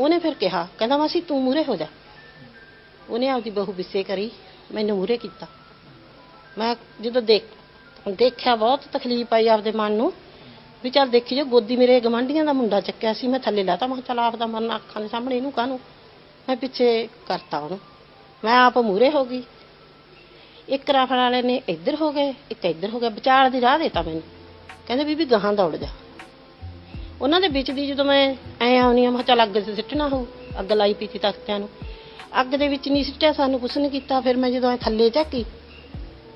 ਉਹਨੇ ਫਿਰ ਕਿਹਾ, ਕਹਿੰਦਾ, ਮਾਸੀ, ਤੂੰ ਮੂਰੇ ਹੋ ਜਾ। ਉਹਨੇ ਆਪਦੀ ਬਹੂ ਵਿਸੇ ਕਰੀ, ਮੈਨੂੰ ਮੂਰੇ ਕੀਤਾ। ਮੈਂ ਜਦੋਂ ਦੇਖ, ਦੇਖਿਆ, ਬਹੁਤ ਤਕਲੀਫ ਆਈ ਆਪਦੇ ਮਨ ਨੂੰ, ਵੀ ਚੱਲ ਦੇਖੀ ਜੋ, ਗੋਦੀ ਮੇਰੇ ਗਵਾਂਢੀਆਂ ਦਾ ਮੁੰਡਾ ਚੱਕਿਆ ਸੀ, ਮੈਂ ਥੱਲੇ ਲਾਤਾ, ਮੈਂ ਕਿਹਾ, ਚੱਲ ਆਪਦਾ ਮਨ ਅੱਖਾਂ ਦੇ ਸਾਹਮਣੇ ਇਹਨੂੰ ਕਾਹਨੂੰ? ਮੈਂ ਪਿੱਛੇ ਕਰਤਾ ਉਹਨੂੰ। ਮੈਂ ਆਪ ਮੂਰੇ ਹੋ ਗਈ। ਇੱਕ ਰਾਫੜ ਵਾਲੇ ਨੇ ਇੱਧਰ ਹੋ ਗਏ, ਇੱਕ ਇੱਧਰ ਹੋ ਗਿਆ, ਵਿਚਾਲ ਦੀ ਰਾਹ ਦੇਤਾ ਮੈਨੂੰ। ਕਹਿੰਦੇ, ਬੀਬੀ, ਗਾਹਾਂ ਦੌੜ ਜਾ। ਉਹਨਾਂ ਦੇ ਵਿੱਚ ਦੀ ਜਦੋਂ ਮੈਂ ਐ ਆਉਣੀ ਆ ਮੈਂ ਕਿਹਾ ਚੱਲ ਅੱਗ 'ਚ ਸਿੱਟਣਾ ਹੋਊ, ਅੱਗ ਲਾਈ ਪੀਤੀ ਤਖਤਿਆਂ ਨੂੰ। ਅੱਗ ਦੇ ਵਿੱਚ ਨਹੀਂ ਸਿੱਟਿਆ, ਸਾਨੂੰ ਕੁਛ ਨਹੀਂ ਕੀਤਾ। ਫਿਰ ਮੈਂ ਜਦੋਂ ਐ ਥੱਲੇ ਝਾਕੀ,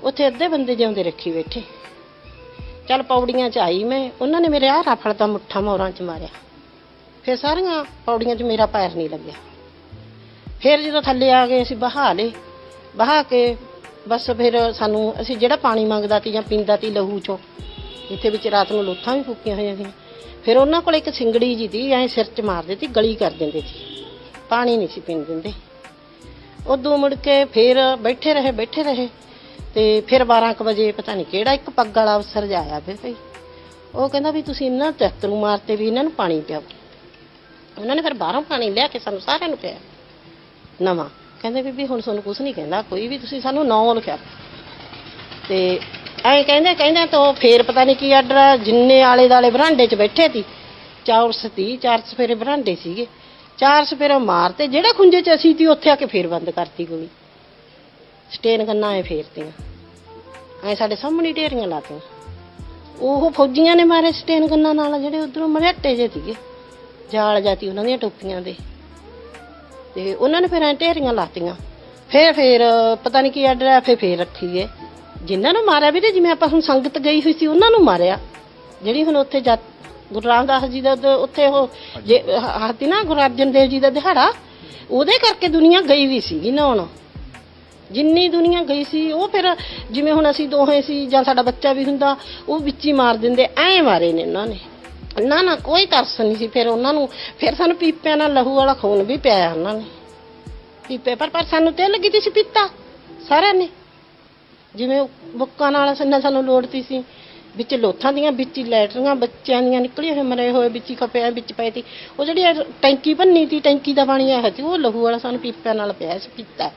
ਉੱਥੇ ਅੱਧੇ ਬੰਦੇ ਜਿਉਂਦੇ ਰੱਖੀ ਬੈਠੇ। ਚੱਲ ਪੌੜੀਆਂ 'ਚ ਆਈ ਮੈਂ, ਉਹਨਾਂ ਨੇ ਮੇਰੇ ਆਹ ਰਫਲ ਦਾ ਮੁੱਠਾ ਮੋਰਾਂ 'ਚ ਮਾਰਿਆ। ਫਿਰ ਸਾਰੀਆਂ ਪੌੜੀਆਂ 'ਚ ਮੇਰਾ ਪੈਰ ਨਹੀਂ ਲੱਗਿਆ। ਫਿਰ ਜਦੋਂ ਥੱਲੇ ਆ ਗਏ, ਅਸੀਂ ਬਹਾ ਲਏ। ਬਹਾ ਕੇ ਬਸ ਫਿਰ ਸਾਨੂੰ, ਅਸੀਂ ਜਿਹੜਾ ਪਾਣੀ ਮੰਗਦਾ ਤੀ ਜਾਂ ਪੀਂਦਾ ਤੀ ਲਹੂ 'ਚੋਂ, ਇੱਥੇ ਵਿੱਚ ਰਾਤ ਨੂੰ ਲੋਥਾਂ ਵੀ ਫੂਕੀਆਂ ਹੋਈਆਂ ਸੀ। ਫਿਰ ਉਹਨਾਂ ਕੋਲ ਇੱਕ ਸਿੰਗੜੀ ਜੀ ਦੀ ਐ ਸਿਰ 'ਚ ਮਾਰ ਦਿੱਤੀ, ਗਲੀ ਕਰ ਦਿੰਦੇ ਸੀ। ਪਾਣੀ ਨਹੀਂ ਸੀ ਪੀਣ ਦਿੰਦੇ। ਉਦੋਂ ਮੁੜ ਕੇ ਫਿਰ ਬੈਠੇ ਰਹੇ ਬੈਠੇ ਰਹੇ। ਤੇ ਫਿਰ 12 ਵਜੇ ਪਤਾ ਨਹੀਂ ਕਿਹੜਾ ਇੱਕ ਪੱਗ ਵਾਲਾ ਅਫਸਰ ਜਾਇਆ ਫਿਰ ਭਈ। ਉਹ ਕਹਿੰਦਾ ਵੀ ਤੁਸੀਂ ਇਹਨਾਂ ਤਖਤਰੂ ਮਾਰਤੇ ਵੀ ਇਹਨਾਂ ਨੂੰ ਪਾਣੀ ਪਿਆਓ। ਉਹਨਾਂ ਨੇ ਫਿਰ ਬਾਹਰੋਂ ਪਾਣੀ ਲਿਆ ਕੇ ਸਾਨੂੰ ਸਾਰਿਆਂ ਨੂੰ ਪਿਆ ਨਵਾਂ। ਕਹਿੰਦੇ ਬੀਬੀ ਹੁਣ ਤੁਹਾਨੂੰ ਕੁਝ ਨਹੀਂ ਕਹਿੰਦਾ, ਕੋਈ ਵੀ ਤੁਸੀਂ ਸਾਨੂੰ ਨਾਂ ਲਿਖਿਆ। ਤੇ ਐਂ ਕਹਿੰਦੇ ਕਹਿੰਦੇ ਤਾਂ ਫੇਰ ਪਤਾ ਨਹੀਂ ਕੀ ਆਰਡਰ ਜਿੰਨੇ ਆਲੇ ਦਾਲੇ ਬਰਾਂਡੇ 'ਚ ਬੈਠੇ ਸੀ। ਚਾਰ ਸਤੀ ਚਾਰ ਸਫੇਰੇ ਬਰਾਂਡੇ ਸੀਗੇ। ਚਾਰ ਸਫੇਰੇ ਮਾਰਤੇ, ਜਿਹੜੇ ਖੁੰਝੇ 'ਚ ਅਸੀਂ ਤੀ ਉੱਥੇ ਆ ਕੇ ਫੇਰ ਬੰਦ ਕਰਤੀ ਗੋਲੀ। ਸਟੇਨ ਕੰਨਾਂ ਐ ਫੇਰਤੀਆਂ। ਐ ਸਾਡੇ ਸਾਹਮਣੇ ਢੇਰੀਆਂ ਲਾਤੀਆਂ। ਉਹ ਫੌਜੀਆਂ ਨੇ ਮਾਰੇ ਸਟੇਨ ਗੰਨਾ ਨਾਲ, ਜਿਹੜੇ ਉਧਰੋਂ ਮਰਹੱਟੇ ਜੇ ਸੀਗੇ। ਜਾਲ ਜਾਤੀ ਉਹਨਾਂ ਦੀਆਂ ਟੋਪੀਆਂ ਦੇ। ਤੇ ਉਹਨਾਂ ਨੇ ਫਿਰ ਐ ਢੇਰੀਆਂ ਲਾਤੀਆਂ। ਫੇਰ ਫੇਰ, ਪਤਾ ਨਹੀਂ ਕੀ ਆਰਡਰ ਫੇਰ ਫੇਰ ਰੱਖੀ ਗਏ ਜਿਨ੍ਹਾਂ ਨੂੰ ਮਾਰਿਆ ਵੀਰੇ, ਜਿਵੇਂ ਆਪਾਂ ਹੁਣ ਸੰਗਤ ਗਈ ਹੋਈ ਸੀ, ਉਹਨਾਂ ਨੂੰ ਮਾਰਿਆ। ਜਿਹੜੀ ਹੁਣ ਉੱਥੇ ਜੱਟ ਗੁਰੂ ਰਾਮਦਾਸ ਜੀ ਦਾ ਉਦ- ਉੱਥੇ ਉਹ ਜੇ ਹਾਤੀ ਨਾ ਗੁਰੂ ਅਰਜਨ ਦੇਵ ਜੀ ਦਾ ਦਿਹਾੜਾ, ਉਹਦੇ ਕਰਕੇ ਦੁਨੀਆ ਗਈ ਵੀ ਸੀਗੀ ਨਹਾਉਣ। ਜਿੰਨੀ ਦੁਨੀਆ ਗਈ ਸੀ, ਉਹ ਫਿਰ ਜਿਵੇਂ ਹੁਣ ਅਸੀਂ ਦੋਹੇ ਸੀ, ਜਾਂ ਸਾਡਾ ਬੱਚਾ ਵੀ ਹੁੰਦਾ, ਉਹ ਵਿੱਚ ਹੀ ਮਾਰ ਦਿੰਦੇ, ਐਂ ਮਾਰੇ ਨੇ ਉਹਨਾਂ ਨੇ। ਨਾ ਨਾ, ਕੋਈ ਤਰਸ ਨਹੀਂ ਸੀ ਫਿਰ ਉਹਨਾਂ ਨੂੰ। ਫਿਰ ਸਾਨੂੰ ਪੀਪਿਆਂ ਨਾਲ ਲਹੂ ਵਾਲਾ ਖੂਨ ਵੀ ਪਿਆ ਉਹਨਾਂ ਨੇ। ਪੀਪੇ, ਪਰ ਪਰ ਸਾਨੂੰ ਤੇ ਲੱਗੀ ਤੀ ਸੀ ਪੀਤਾ, ਸਾਰਿਆਂ ਨੇ। ਜਿਵੇਂ ਬੁੱਕਾਂ ਨਾਲ ਸੰਨਾ ਸਾਨੂੰ ਲੋੜਤੀ ਸੀ, ਵਿੱਚ ਲੋਥਾਂ ਦੀਆਂ, ਵਿੱਚ ਹੀ ਲੈਟਰੀਆਂ, ਬੱਚਿਆਂ ਦੀਆਂ ਨਿਕਲੀਆਂ ਹੋਏ ਮਰੇ ਹੋਏ, ਵਿੱਚ ਹੀ ਖਪਿਆ ਵਿੱਚ ਪਏ ਤੀ। ਉਹ ਜਿਹੜੀ ਇਹ ਟੈਂਕੀ ਭੰਨੀ ਤੀ, ਟੈਂਕੀ ਦਾ ਪਾਣੀ ਆਇਆ ਸੀ ਉਹ ਲਹੂ ਵਾਲਾ ਸਾਨੂੰ ਪੀਪਿਆਂ ਨਾਲ ਪਿਆ ਸੀ ਪੀਤਾ।